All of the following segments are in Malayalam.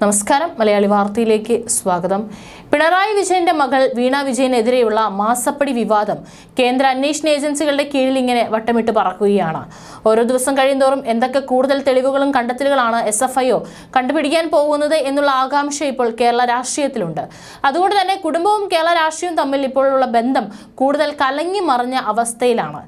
നമസ്കാരം. മലയാളി വാർത്തയിലേക്ക് സ്വാഗതം. പിണറായി വിജയന്റെ മകൾ വീണ വിജയനെതിരെയുള്ള മാസപ്പടി വിവാദം കേന്ദ്ര അന്വേഷണ ഏജൻസികളുടെ കീഴിൽ ഇങ്ങനെ വട്ടമിട്ട് പറക്കുകയാണ്. ഓരോ ദിവസം കഴിയുന്തോറും എന്തൊക്കെ കൂടുതൽ തെളിവുകളും കണ്ടെത്തലുകളാണ് എസ് എഫ് ഐ ഒ കണ്ടുപിടിക്കാൻ പോകുന്നത് എന്നുള്ള ആകാംക്ഷ ഇപ്പോൾ കേരള രാഷ്ട്രീയത്തിലുണ്ട്. അതുകൊണ്ട് തന്നെ കുടുംബവും കേരള രാഷ്ട്രീയവും തമ്മിൽ ഇപ്പോഴുള്ള ബന്ധം കൂടുതൽ കലങ്ങി മറിഞ്ഞ അവസ്ഥയിലാണ്.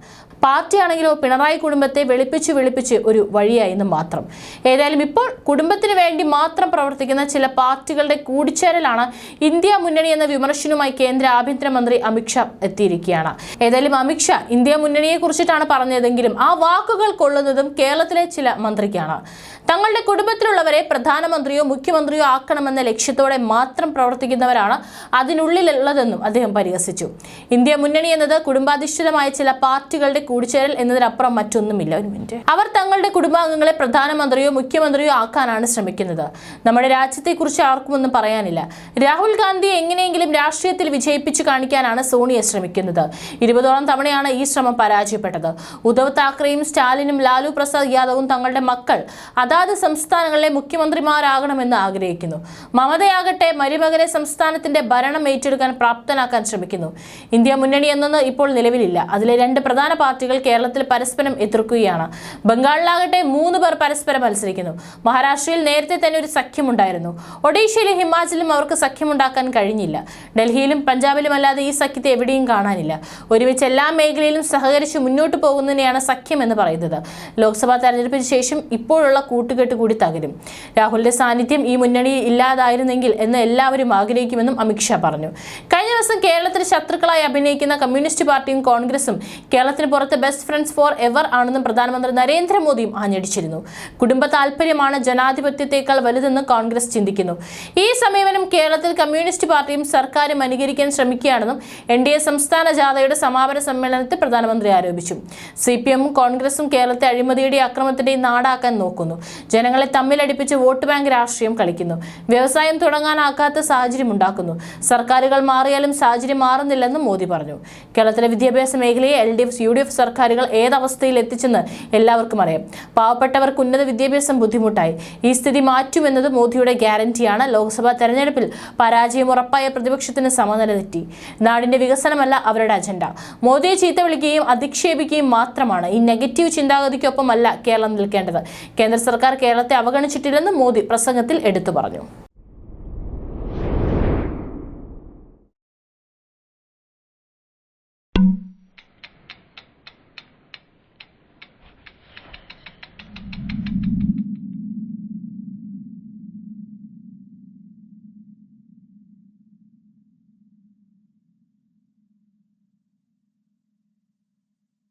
പാർട്ടിയാണെങ്കിലോ പിണറായി കുടുംബത്തെ വെളുപ്പിച്ച് വെളുപ്പിച്ച് ഒരു വഴിയായെന്ന് മാത്രം. ഏതായാലും ഇപ്പോൾ കുടുംബത്തിന് വേണ്ടി മാത്രം പ്രവർത്തിക്കുന്ന ചില പാർട്ടികളുടെ കൂടിച്ചേരലാണ് ഇന്ത്യ മുന്നണി എന്ന വിമർശനവുമായി കേന്ദ്ര ആഭ്യന്തരമന്ത്രി അമിത്ഷാ എത്തിയിരിക്കുകയാണ്. ഏതായാലും അമിത്ഷാ ഇന്ത്യ മുന്നണിയെ കുറിച്ചിട്ടാണ് പറഞ്ഞതെങ്കിലും ആ വാക്കുകൾ കൊള്ളുന്നതും കേരളത്തിലെ ചില മന്ത്രിക്കാണ്. തങ്ങളുടെ കുടുംബത്തിലുള്ളവരെ പ്രധാനമന്ത്രിയോ മുഖ്യമന്ത്രിയോ ആക്കണമെന്ന ലക്ഷ്യത്തോടെ മാത്രം പ്രവർത്തിക്കുന്നവരാണ് അതിനുള്ളിലുള്ളതെന്നും അദ്ദേഹം പരിഹസിച്ചു. ഇന്ത്യ മുന്നണി എന്നത് കുടുംബാധിഷ്ഠിതമായ ചില പാർട്ടികളുടെ കൂടിച്ചേരൽ എന്നതിനപ്പുറം മറ്റൊന്നുമില്ല. ഒരു മിനിറ്റ്. അവർ തങ്ങളുടെ കുടുംബാംഗങ്ങളെ പ്രധാനമന്ത്രിയോ മുഖ്യമന്ത്രിയോ ആക്കാനാണ് ശ്രമിക്കുന്നത്. നമ്മുടെ രാജ്യത്തെക്കുറിച്ച് ആർക്കും ഒന്നും പറയാനില്ല. രാഹുൽ ഗാന്ധിയെ എങ്ങനെയെങ്കിലും രാഷ്ട്രീയത്തിൽ വിജയിപ്പിച്ചു കാണിക്കാനാണ് സോണിയ ശ്രമിക്കുന്നത്. ഇരുപതോളം തവണയാണ് ഈ ശ്രമം പരാജയപ്പെട്ടത്. ഉദ്ധവ് താക്കറെയും സ്റ്റാലിനും ലാലു പ്രസാദ് യാദവും തങ്ങളുടെ മക്കൾ. അതാത് സംസ്ഥാനങ്ങളിലെ മുഖ്യമന്ത്രിമാരാകണമെന്ന് ആഗ്രഹിക്കുന്നു. മമതയാകട്ടെ മരുമകനെ സംസ്ഥാനത്തിന്റെ ഭരണം ഏറ്റെടുക്കാൻ പ്രാപ്തനാക്കാൻ ശ്രമിക്കുന്നു. ഇന്ത്യ മുന്നണി എന്നൊന്ന് ഇപ്പോൾ നിലവിലില്ല. അതിലെ രണ്ട് പ്രധാന പാർട്ടികൾ കേരളത്തിൽ പരസ്പരം എതിർക്കുകയാണ്. ബംഗാളിലാകട്ടെ മൂന്ന് പേർ പരസ്പരം മത്സരിക്കുന്നു. മഹാരാഷ്ട്രയിൽ നേരത്തെ തന്നെ ഒരു സഖ്യമുണ്ടായിരുന്നു. ഒഡീഷയിലും ഹിമാചലിലും അവർക്ക് സഖ്യമുണ്ടാക്കാൻ കഴിഞ്ഞില്ല. ഡൽഹിയിലും പഞ്ചാബിലും അല്ലാതെ ഈ സഖ്യത്തെ എവിടെയും കാണാനില്ല. ഒരുമിച്ച് എല്ലാ മേഖലയിലും സഹകരിച്ച് മുന്നോട്ട് പോകുന്നതിനെയാണ് സഖ്യം എന്ന് പറയുന്നത്. ലോക്സഭാ തെരഞ്ഞെടുപ്പിന് ശേഷം ഇപ്പോഴുള്ള കൂട്ടുകെട്ട് കൂടി തകരും. രാഹുലിന്റെ സാന്നിധ്യം ഈ മുന്നണി ഇല്ലാതായിരുന്നെങ്കിൽ എന്ന് എല്ലാവരും ആഗ്രഹിക്കുമെന്നും അമിത്ഷാ പറഞ്ഞു. കഴിഞ്ഞ ദിവസം കേരളത്തിൽ ശത്രുക്കളായി അഭിനയിക്കുന്ന കമ്മ്യൂണിസ്റ്റ് പാർട്ടിയും കോൺഗ്രസും കേരളത്തിന് പുറത്ത് ബെസ്റ്റ് ഫ്രണ്ട്സ് ഫോർ എവർ ആണെന്നും പ്രധാനമന്ത്രി നരേന്ദ്രമോദിയും ആഞ്ഞടിച്ചിരുന്നു. കുടുംബ താല്പര്യമാണ് ജനാധിപത്യത്തെക്കാൾ വലുതെന്ന് കോൺഗ്രസ് ചിന്തിക്കുന്നു. ഈ സമീപനം കേരളത്തിൽ കമ്മ്യൂണിസ്റ്റ് പാർട്ടിയും സർക്കാരും അനുകരിക്കാൻ ശ്രമിക്കുകയാണെന്നും എൻ ഡി എ സംസ്ഥാന ജാഥയുടെ സമാപന സമ്മേളനത്തിൽ പ്രധാനമന്ത്രി ആരോപിച്ചു. സി പി എമ്മും കോൺഗ്രസും കേരളത്തെ അഴിമതിയുടെ അക്രമത്തിന്റെയും നാടാക്കാൻ നോക്കുന്നു. ജനങ്ങളെ തമ്മിലടിപ്പിച്ച് വോട്ട് ബാങ്ക് രാഷ്ട്രീയം കളിക്കുന്നു. വ്യവസായം തുടങ്ങാനാകാത്ത സാഹചര്യം ഉണ്ടാക്കുന്നു. സർക്കാരുകൾ മാറിയാലും സാഹചര്യം മാറുന്നില്ലെന്നും മോദി പറഞ്ഞു. കേരളത്തിലെ വിദ്യാഭ്യാസ മേഖലയെ L D F U D F സർക്കാരുകൾ ഏതവസ്ഥയിൽ എത്തിച്ചെന്ന് എല്ലാവർക്കും അറിയാം. പാവപ്പെട്ടവർക്ക് ഉന്നത വിദ്യാഭ്യാസം ബുദ്ധിമുട്ടായി. ഈ സ്ഥിതി മാറ്റുമെന്നത് മോദിയുടെ ഗ്യാരണ്ടിയാണ്. ലോക്സഭാ തെരഞ്ഞെടുപ്പിൽ പരാജയം ഉറപ്പായ പ്രതിപക്ഷത്തിന് സമനില തെറ്റി. നാടിന്റെ വികസനമല്ല അവരുടെ അജണ്ട. മോദിയെ ചീത്ത വിളിക്കുകയും അധിക്ഷേപിക്കുകയും മാത്രമാണ്. ഈ നെഗറ്റീവ് ചിന്താഗതിക്കൊപ്പമല്ല കേരളം നിൽക്കേണ്ടത്. കേന്ദ്ര സർക്കാർ കേരളത്തെ അവഗണിച്ചിട്ടില്ലെന്ന് മോദി പ്രസംഗത്തിൽ എടുത്തു പറഞ്ഞു